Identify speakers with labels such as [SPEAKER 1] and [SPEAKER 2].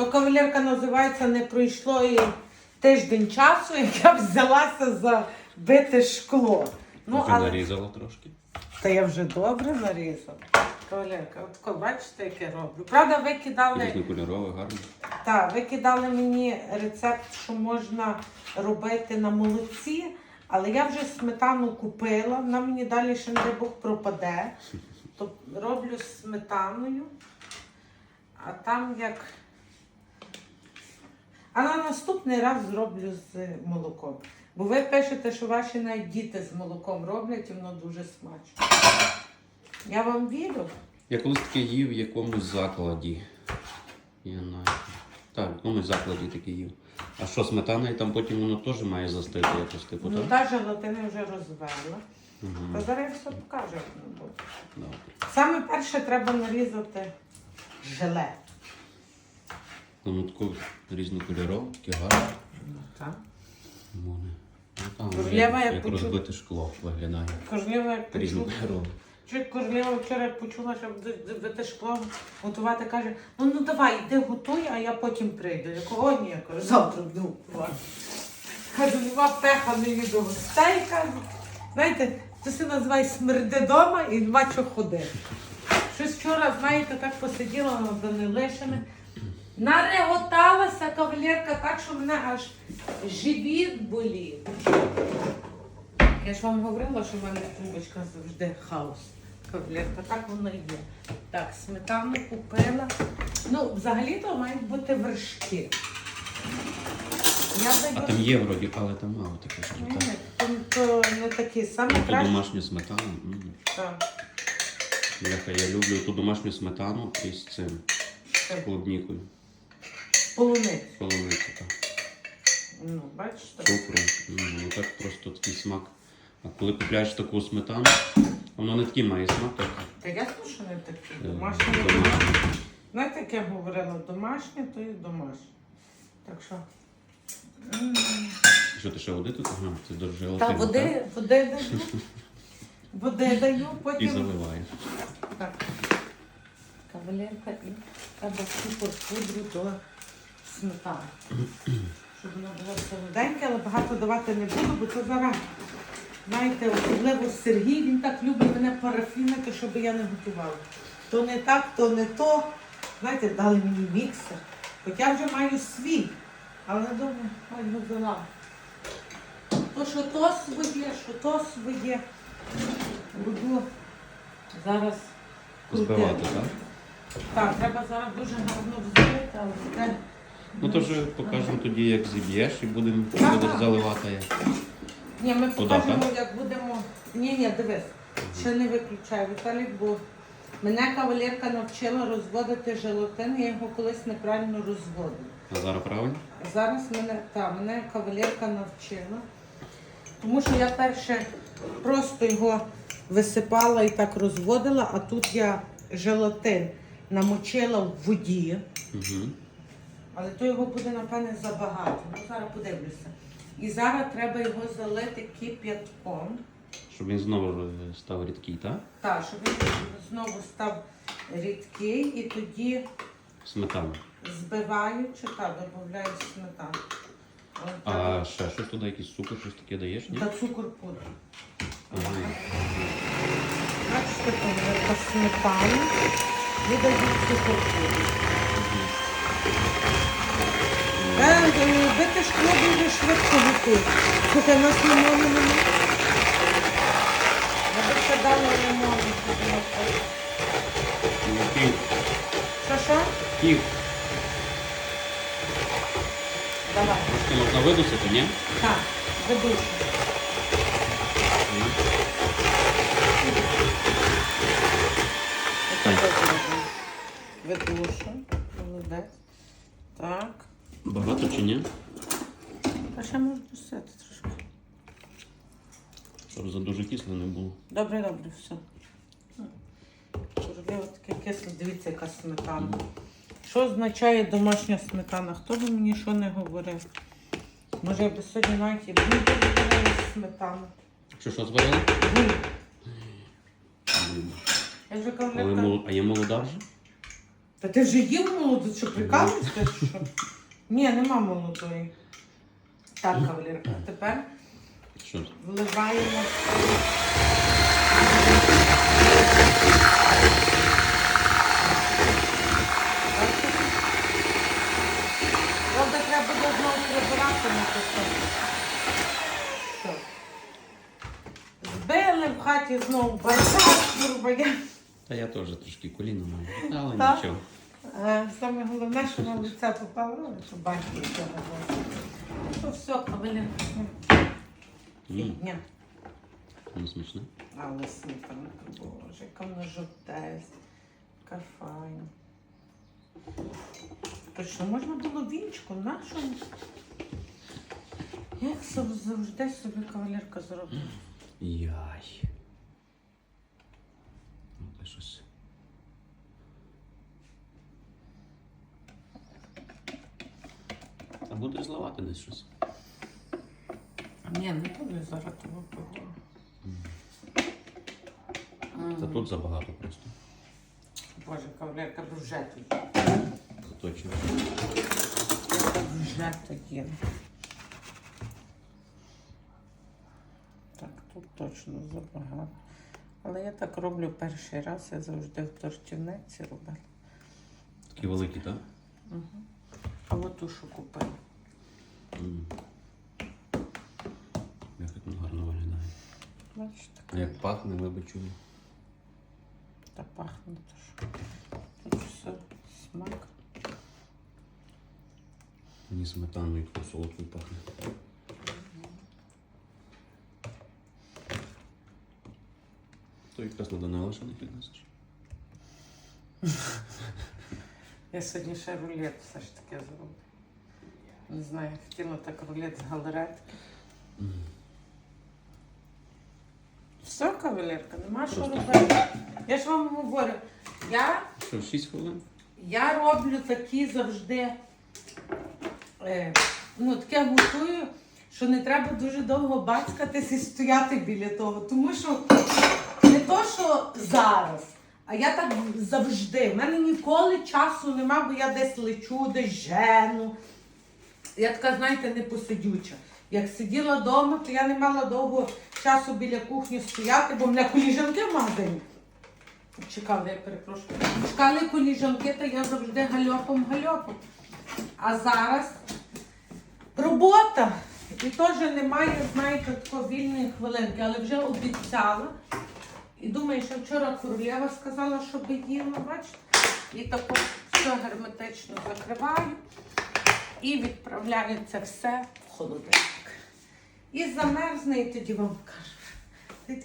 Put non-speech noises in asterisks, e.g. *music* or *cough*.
[SPEAKER 1] То кавалерка називається не пройшло і тиждень часу, як я взялася за бите шкло. Ну,
[SPEAKER 2] Вже
[SPEAKER 1] але
[SPEAKER 2] нарізала трошки.
[SPEAKER 1] та я вже добре нарізала. Кавалерка, от тако, бачите, як я роблю. Правда, ви кидали.
[SPEAKER 2] Різнокольорове, гарно.
[SPEAKER 1] Так, ви кидали мені рецепт, що можна робити на молоці, але я вже сметану купила, вона мені далі ще не Бог пропаде. *laughs* То роблю з сметаною, а там як. А на наступний раз зроблю з молоком. Бо ви пишете, що ваші навіть діти з молоком роблять і воно дуже смачно. Я вам вірю.
[SPEAKER 2] Я колись таке їв в якомусь закладі. Я знаю. Так, в якомусь закладі таке їв. А що, сметана і там потім воно теж має застити якось типу,
[SPEAKER 1] Ну
[SPEAKER 2] так?
[SPEAKER 1] та желатини вже розвела.
[SPEAKER 2] Угу.
[SPEAKER 1] Та зараз я все покажу, як воно буде.
[SPEAKER 2] Добре.
[SPEAKER 1] Саме перше треба нарізати желе.
[SPEAKER 2] Воно таке різнокольорове, таке гарне.
[SPEAKER 1] Так.
[SPEAKER 2] Воно. Ну, там,
[SPEAKER 1] Королева,
[SPEAKER 2] як,
[SPEAKER 1] як
[SPEAKER 2] як
[SPEAKER 1] почу-
[SPEAKER 2] розбите шкло виглядає.
[SPEAKER 1] Королева як почула,
[SPEAKER 2] Різнокольорове.
[SPEAKER 1] чи королева вчора почула, що буде шкло готувати, каже, ну ну давай, йди готуй, а я потім прийду. Я кажу, о ні, я кажу, завтра буду готувати. Кажу, нема пеха мені до гостей, кажу. Знаєте, це все називає смерди дома і нема чого ходити. Щось вчора, знаєте, так посиділа над Данилишами. Нареготалася кавалерка так, що мене аж живіт болів. Я ж вам говорила, що в мене трубочка завжди хаос. Кавалерка, так воно і є. Так, сметану купила. Ну, взагалі-то мають бути вершки. Я
[SPEAKER 2] А там є вроді, але там мало таке. що
[SPEAKER 1] Ні,
[SPEAKER 2] так.
[SPEAKER 1] то, то не такі. Саме
[SPEAKER 2] Ту
[SPEAKER 1] краще.
[SPEAKER 2] домашню сметану. м.
[SPEAKER 1] Так.
[SPEAKER 2] Бляха, я люблю ту домашню сметану із цим
[SPEAKER 1] так.
[SPEAKER 2] клубнікою.
[SPEAKER 1] Полуниць.
[SPEAKER 2] Полуницю, так.
[SPEAKER 1] Ну, бачите.
[SPEAKER 2] Цукру. Ну так просто такий смак. А коли купляєш таку сметану, воно не такий має смак, як
[SPEAKER 1] Та ясно, що не такі.
[SPEAKER 2] е,
[SPEAKER 1] Домашні. Знаєте, як я говорила, домашнє, то і домашнє. Так що. м,
[SPEAKER 2] Що ти ще води тут? Ага, це до
[SPEAKER 1] Та
[SPEAKER 2] так?
[SPEAKER 1] води, *laughs* води даю. Води даю,
[SPEAKER 2] І
[SPEAKER 1] потім.
[SPEAKER 2] заливаєш.
[SPEAKER 1] Так. Кавалерка і треба супер пудру до сметани. Щоб воно було солоденьке, але багато давати не буду, бо це зараз. Знаєте, особливо Сергій, він так любить мене парафінити, щоб я не готувала. То не так, то не то. Знаєте, дали мені міксер. Хоча вже маю свій, але думаю, ой, не взяла. То що то своє, що то своє. Буду зараз
[SPEAKER 2] Збивати, так?
[SPEAKER 1] Так, треба зараз дуже гарно взбити, але це...
[SPEAKER 2] Ну то вже покажемо тоді, як зіб'єш і будемо
[SPEAKER 1] Так,
[SPEAKER 2] будеш
[SPEAKER 1] так.
[SPEAKER 2] заливати. як.
[SPEAKER 1] Ні, ми покажемо,
[SPEAKER 2] так?
[SPEAKER 1] як будемо. Ні, ні, дивись, ще не виключай, Віталік, бо мене кавалерка навчила розводити желатин, я його колись неправильно розводила.
[SPEAKER 2] А зараз правильно?
[SPEAKER 1] Зараз мене, та, мене кавалерка навчила. Тому що я перше просто його висипала і так розводила, а тут я желатин намочила в воді.
[SPEAKER 2] Угу.
[SPEAKER 1] Але то його буде, напевне, забагато. Ну, зараз подивлюся. І зараз треба його залити кип'ятком.
[SPEAKER 2] Щоб він знову е, став рідкий, так?
[SPEAKER 1] Так, щоб він знову став рідкий і тоді
[SPEAKER 2] Сметана.
[SPEAKER 1] збиваючи, так, додаю сметану. От так.
[SPEAKER 2] А ще щось туди, якийсь цукор, щось таке даєш? Ні?
[SPEAKER 1] Та цукор пудра.
[SPEAKER 2] Ага.
[SPEAKER 1] Бачите, там сметану і даю цукор пудру. Бити шкло дуже швидко готує. У нас лимону немає. Я би ще дала лимону.
[SPEAKER 2] Ків.
[SPEAKER 1] Що, що?
[SPEAKER 2] Ків.
[SPEAKER 1] Давай.
[SPEAKER 2] Трошки можна видусити, ні?
[SPEAKER 1] Так, ведушу.
[SPEAKER 2] Так.
[SPEAKER 1] Так.
[SPEAKER 2] Багато чи ні?
[SPEAKER 1] А ще можна досити трошки.
[SPEAKER 2] Щоб за дуже кисло не було.
[SPEAKER 1] Добре, добре, все. Ось таке кисле, дивіться, яка сметана. Що означає домашня сметана? Хто би мені що не говорив? Може, я би сьогодні навіть і бульбу говорила сметану.
[SPEAKER 2] Що, що зварили?
[SPEAKER 1] Бульбу. Я вже
[SPEAKER 2] Але
[SPEAKER 1] кавалерка.
[SPEAKER 2] мол- А є молода вже?
[SPEAKER 1] Та ти вже їв молоду, що прикалуєшся, чи що? Ні, нема молодої. Так, кавалерка, тепер
[SPEAKER 2] Що
[SPEAKER 1] вливаємо. Правда, треба буде знову прибирати на. Все. Збили в хаті знову бардак, бурбая.
[SPEAKER 2] Та я теж трошки коліна маю. Але
[SPEAKER 1] Так?
[SPEAKER 2] нічого.
[SPEAKER 1] Е, Саме головне, що на лице попало, але що бачите, що було. Ну все, кавалерка.
[SPEAKER 2] М,
[SPEAKER 1] Ні.
[SPEAKER 2] Ну, смачно.
[SPEAKER 1] Але сметанка, боже, яка вона жовтесть, яка файна. Точно, можна було вінчиком, нашому. Як сов- завжди собі кавалерка зробила.
[SPEAKER 2] Яй. Щось. А будеш зливати десь щось.
[SPEAKER 1] Ні, не буду зараз того пити.
[SPEAKER 2] Та тут забагато просто.
[SPEAKER 1] Боже, тоді.
[SPEAKER 2] Це точно.
[SPEAKER 1] Я вже. Так, тут точно забагато. Але я так роблю перший раз, я завжди в тортівниці робила.
[SPEAKER 2] Такі великі, так?
[SPEAKER 1] А от ту, що купила.
[SPEAKER 2] М. Як воно гарно виглядає.
[SPEAKER 1] Бачиш,
[SPEAKER 2] А як пахне, ви би чули.
[SPEAKER 1] та пахне, то що. Тут все смак.
[SPEAKER 2] Мені сметаною солодкою пахне. То якраз на Данила ще не піднесеш. *laughs*
[SPEAKER 1] Я сьогодні ще рулет все ж таки зроблю. Не знаю, хотіла так рулет з галеретки. Все, кавалерка, нема що
[SPEAKER 2] Просто.
[SPEAKER 1] робити. Я ж вам говорю, я
[SPEAKER 2] Що, 6 хвилин?
[SPEAKER 1] Я роблю такі завжди. Е, ну, таке готую, що не треба дуже довго бацькатись і стояти біля того. Тому що зараз, а я так завжди. У мене ніколи часу нема, бо я десь лечу, десь жену. Я така, знаєте, не посидюча. Як сиділа вдома, то я не мала довго часу біля кухні стояти, бо в мене коліжанки в магазині. Чекали, я перепрошую. Чекали коліжанки, та я завжди гальопом гальопом. А зараз робота. І теж немає, знаєте, такої вільної хвилинки, але вже обіцяла. І думаю, що вчора королева сказала, щоб їла, бачите? І так все герметично закриваю і відправляю це все в холодильник. І замерзне, і тоді вам покажу. Ти